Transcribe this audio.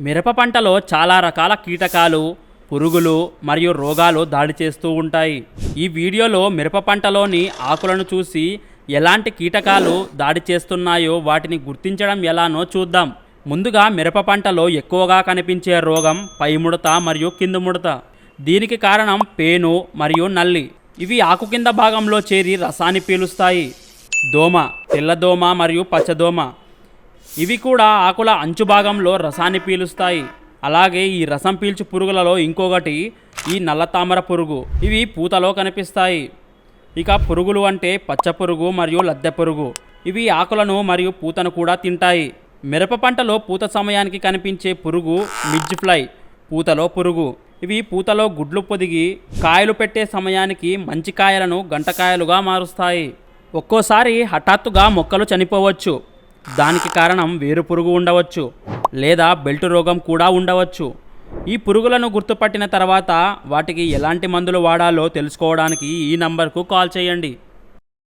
మిరప పంటలో చాలా రకాల కీటకాలు పురుగులు మరియు రోగాలు దాడి చేస్తూ ఉంటాయి. ఈ వీడియోలో మిరప పంటలోని ఆకులను చూసి ఎలాంటి కీటకాలు దాడి చేస్తున్నాయో వాటిని గుర్తించడం ఎలానో చూద్దాం. ముందుగా మిరప పంటలో ఎక్కువగా కనిపించే రోగం పై ముడత మరియు కింద ముడత. దీనికి కారణం పేను మరియు నల్లి. ఇవి ఆకు కింద భాగంలో చేరి రసాన్ని పీలుస్తాయి. దోమ తెల్లదోమ మరియు పచ్చదోమ. ఇవి కూడా ఆకుల అంచు భాగంలో రసాన్ని పీలుస్తాయి. అలాగే ఈ రసం పీల్చు పురుగులలో ఇంకొకటి ఈ నల్ల తామర పురుగు. ఇవి పూతలో కనిపిస్తాయి. ఇక పురుగులు అంటే పచ్చ పురుగు మరియు లద్దె పురుగు. ఇవి ఆకులను మరియు పూతను కూడా తింటాయి. మిరప పంటలో పూత సమయానికి కనిపించే పురుగు మిడ్జ్ ఫ్లై పూతలో పురుగు. ఇవి పూతలో గుడ్లు పొదిగి కాయలు పెట్టే సమయానికి మంచి కాయలను గంటకాయలుగా మారుస్తాయి. ఒక్కోసారి హఠాత్తుగా మొక్కలు చనిపోవచ్చు. దానికి కారణం వేరు పురుగు ఉండవచ్చు లేదా బెల్ట్ రోగం కూడా ఉండవచ్చు. ఈ పురుగులను గుర్తుపట్టిన తర్వాత వాటికి ఎలాంటి మందులు వాడాలో తెలుసుకోవడానికి ఈ నంబర్కు కాల్ చేయండి.